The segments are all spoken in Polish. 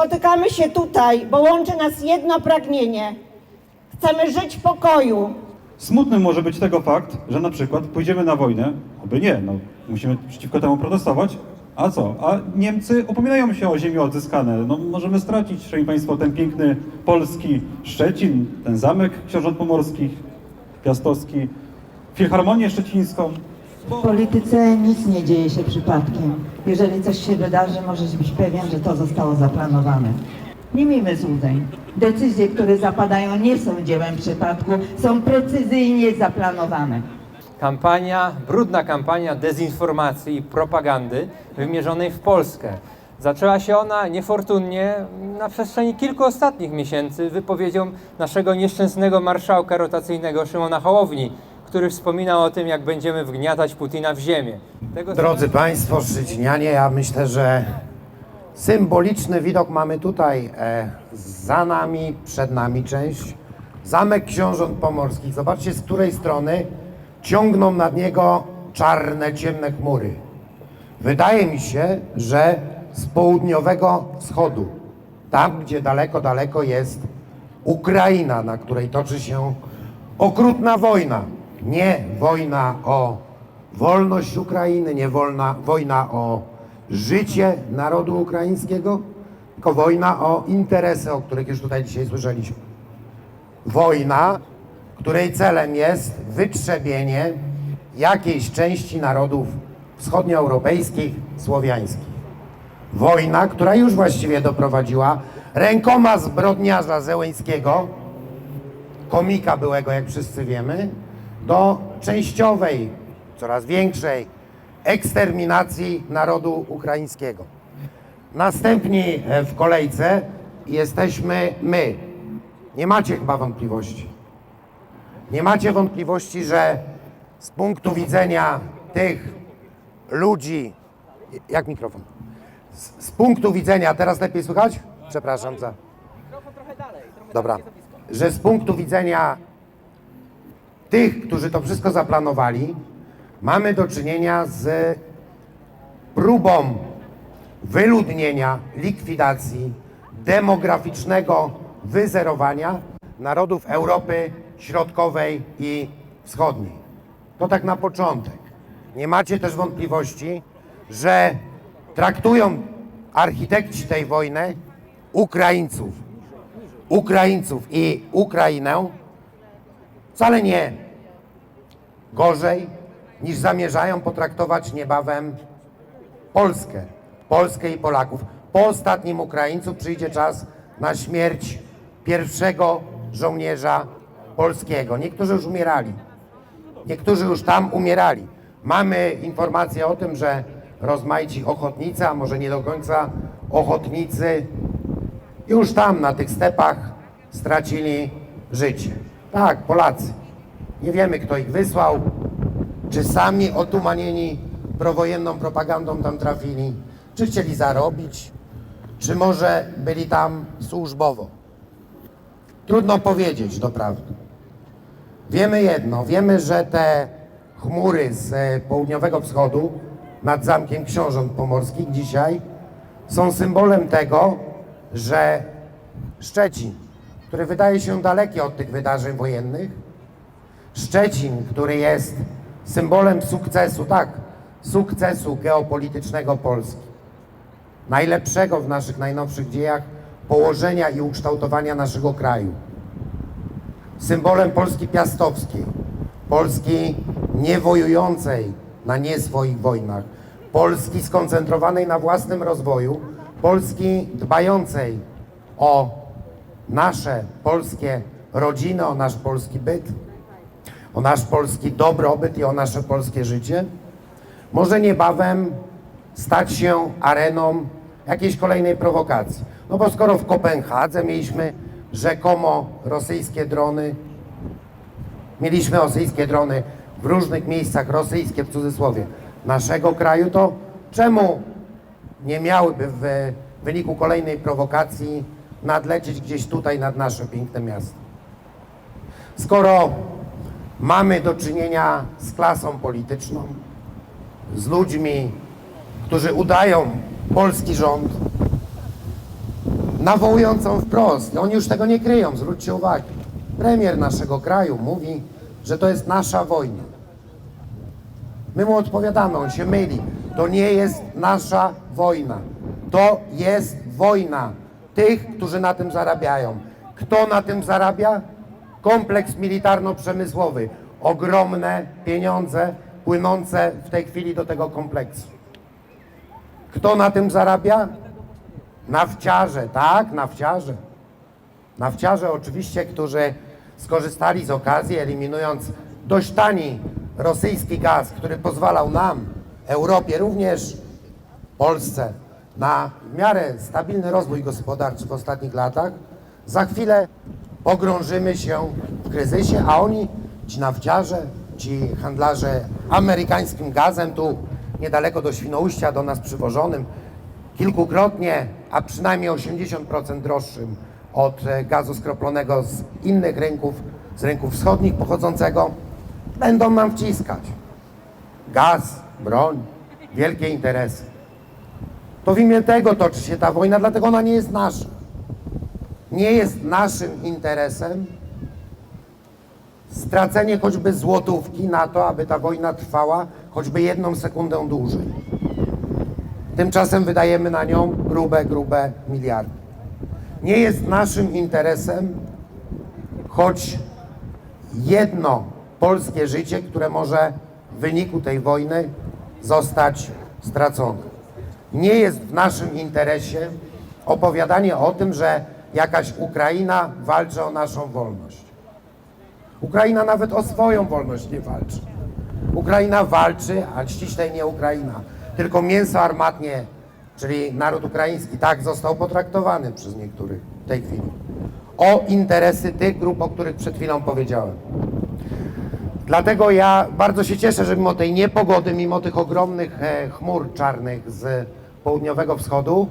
Spotykamy się tutaj, bo łączy nas jedno pragnienie. Chcemy żyć w pokoju. Smutny może być tego fakt, że na przykład pójdziemy na wojnę, oby nie, no musimy przeciwko temu protestować, a co? A Niemcy upominają się o ziemię odzyskane. No możemy stracić, szanowni Państwo, ten piękny polski Szczecin, ten zamek książąt pomorskich, piastowski, filharmonię szczecińską. W polityce nic nie dzieje się przypadkiem. Jeżeli coś się wydarzy, możesz być pewien, że to zostało zaplanowane. Nie miejmy złudzeń. Decyzje, które zapadają, nie są dziełem przypadku, są precyzyjnie zaplanowane. Kampania, brudna kampania dezinformacji i propagandy wymierzonej w Polskę. Zaczęła się ona niefortunnie na przestrzeni kilku ostatnich miesięcy wypowiedzią naszego nieszczęsnego marszałka rotacyjnego Szymona Hołowni, który wspominał o tym, jak będziemy wgniatać Putina w ziemię. Tego Drodzy Państwo, Szczecinianie, ja myślę, że symboliczny widok mamy tutaj. E, za nami, przed nami część. Zamek Książąt Pomorskich. Zobaczcie, z której strony ciągną nad niego czarne, ciemne chmury. Wydaje mi się, że z południowego wschodu, tam gdzie daleko, daleko jest Ukraina, na której toczy się okrutna wojna. Nie wojna o wolność Ukrainy, nie wolna, wojna o życie narodu ukraińskiego, tylko wojna o interesy, o których już tutaj dzisiaj słyszeliśmy. Wojna, której celem jest wytrzebienie jakiejś części narodów wschodnioeuropejskich, słowiańskich. Wojna, która już właściwie doprowadziła rękoma zbrodniarza Zełeńskiego, komika byłego, jak wszyscy wiemy, do częściowej, coraz większej eksterminacji narodu ukraińskiego. Następni e, w kolejce jesteśmy my. Nie macie chyba wątpliwości. Nie macie wątpliwości, że z punktu widzenia tych ludzi, jak mikrofon? Z, z punktu widzenia, teraz lepiej słychać? Przepraszam za. Dobra. Że z punktu widzenia tych, którzy to wszystko zaplanowali, mamy do czynienia z próbą wyludnienia, likwidacji, demograficznego wyzerowania narodów Europy Środkowej i Wschodniej. To tak na początek. Nie macie też wątpliwości, że traktują architekci tej wojny Ukraińców, Ukraińców i Ukrainę wcale nie gorzej niż zamierzają potraktować niebawem Polskę, Polskę i Polaków. Po ostatnim Ukraińcu przyjdzie czas na śmierć pierwszego żołnierza polskiego. Niektórzy już umierali. Niektórzy już tam umierali. Mamy informacje o tym, że rozmaici ochotnicy, a może nie do końca ochotnicy, już tam na tych stepach stracili życie. Tak, Polacy. Nie wiemy, kto ich wysłał, czy sami otumanieni prowojenną propagandą tam trafili, czy chcieli zarobić, czy może byli tam służbowo. Trudno powiedzieć doprawdy. Wiemy jedno, wiemy, że te chmury z e, południowego wschodu nad Zamkiem Książąt Pomorskich dzisiaj są symbolem tego, że Szczecin, który wydaje się daleki od tych wydarzeń wojennych, Szczecin, który jest symbolem sukcesu, tak, sukcesu geopolitycznego Polski, najlepszego w naszych najnowszych dziejach położenia i ukształtowania naszego kraju, symbolem Polski piastowskiej, Polski niewojującej na nie swoich wojnach, Polski skoncentrowanej na własnym rozwoju, Polski dbającej o nasze polskie rodziny, o nasz polski byt, o nasz polski dobrobyt i o nasze polskie życie, może niebawem stać się areną jakiejś kolejnej prowokacji. No bo skoro w Kopenhadze mieliśmy rzekomo rosyjskie drony, mieliśmy rosyjskie drony w różnych miejscach, rosyjskie w cudzysłowie, naszego kraju, to czemu nie miałyby w wyniku kolejnej prowokacji nadlecieć gdzieś tutaj nad nasze piękne miasto? Skoro mamy do czynienia z klasą polityczną, z ludźmi, którzy udają polski rząd, nawołującą wprost. Oni już tego nie kryją, zwróćcie uwagę. Premier naszego kraju mówi, że to jest nasza wojna. My mu odpowiadamy, on się myli. To nie jest nasza wojna. To jest wojna tych, którzy na tym zarabiają. Kto na tym zarabia? Kompleks militarno-przemysłowy. Ogromne pieniądze płynące w tej chwili do tego kompleksu. Kto na tym zarabia? Nafciarze, tak, nafciarze. Nafciarze oczywiście, którzy skorzystali z okazji, eliminując dość tani rosyjski gaz, który pozwalał nam, Europie, również Polsce, na w miarę stabilny rozwój gospodarczy w ostatnich latach, za chwilę pogrążymy się w kryzysie, a oni, ci nafciarze, ci handlarze amerykańskim gazem, tu niedaleko do Świnoujścia, do nas przywożonym, kilkukrotnie, a przynajmniej 80% droższym od e, gazu skroplonego z innych rynków, z rynków wschodnich pochodzącego, będą nam wciskać. Gaz, broń, wielkie interesy. To w imię tego toczy się ta wojna, dlatego ona nie jest nasza. Nie jest naszym interesem stracenie choćby złotówki na to, aby ta wojna trwała choćby jedną sekundę dłużej. Tymczasem wydajemy na nią grube, grube miliardy. Nie jest naszym interesem choć jedno polskie życie, które może w wyniku tej wojny zostać stracone. Nie jest w naszym interesie opowiadanie o tym, że jakaś Ukraina walczy o naszą wolność. Ukraina nawet o swoją wolność nie walczy. Ukraina walczy, a ściślej nie Ukraina, tylko mięso armatnie, czyli naród ukraiński, tak został potraktowany przez niektórych w tej chwili. O interesy tych grup, o których przed chwilą powiedziałem. Dlatego ja bardzo się cieszę, że mimo tej niepogody, mimo tych ogromnych e, chmur czarnych z południowego wschodu,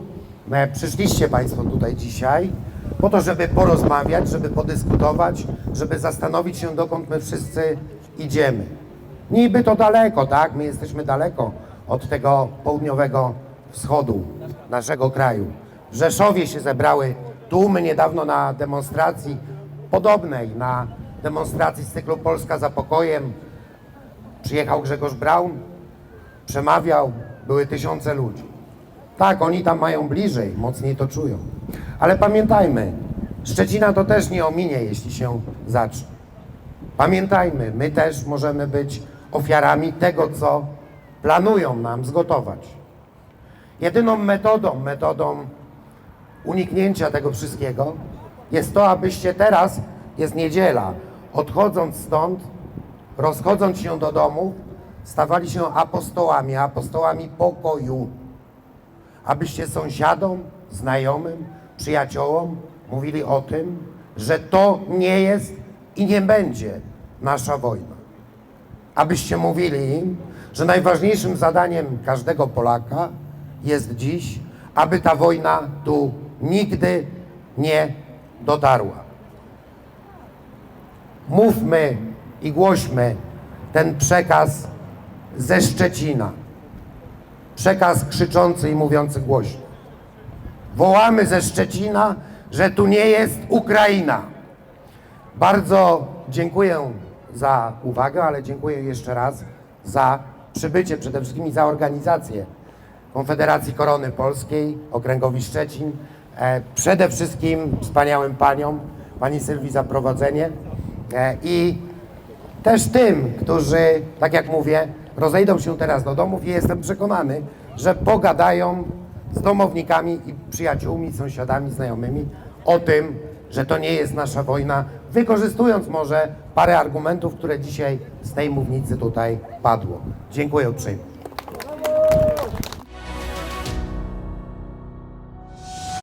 e, przyszliście Państwo tutaj dzisiaj po to, żeby porozmawiać, żeby podyskutować, żeby zastanowić się, dokąd my wszyscy idziemy. Niby to daleko, tak? My jesteśmy daleko od tego południowego wschodu naszego kraju. W Rzeszowie się zebrały tłumy niedawno na demonstracji podobnej, na demonstracji z cyklu Polska za pokojem. Przyjechał Grzegorz Braun, przemawiał, były tysiące ludzi. Tak, oni tam mają bliżej, mocniej to czują. Ale pamiętajmy, Szczecina to też nie ominie, jeśli się zacznie. Pamiętajmy, my też możemy być ofiarami tego, co planują nam zgotować. Jedyną metodą, metodą uniknięcia tego wszystkiego jest to, abyście teraz, jest niedziela, odchodząc stąd, rozchodząc się do domu, stawali się apostołami, apostołami pokoju. Abyście sąsiadom, znajomym, przyjaciołom mówili o tym, że to nie jest i nie będzie nasza wojna. Abyście mówili im, że najważniejszym zadaniem każdego Polaka jest dziś, aby ta wojna tu nigdy nie dotarła. Mówmy i głośmy ten przekaz ze Szczecina. Przekaz krzyczący i mówiący głośno. Wołamy ze Szczecina, że tu nie jest Ukraina. Bardzo dziękuję za uwagę, ale dziękuję jeszcze raz za przybycie, przede wszystkim za organizację Konfederacji Korony Polskiej, Okręgowi Szczecin. E, przede wszystkim wspaniałym paniom, pani Sylwii za prowadzenie e, i też tym, którzy, tak jak mówię, rozejdą się teraz do domów i jestem przekonany, że pogadają z domownikami i przyjaciółmi, sąsiadami, znajomymi o tym, że to nie jest nasza wojna, wykorzystując może parę argumentów, które dzisiaj z tej mównicy tutaj padło. Dziękuję uprzejmie.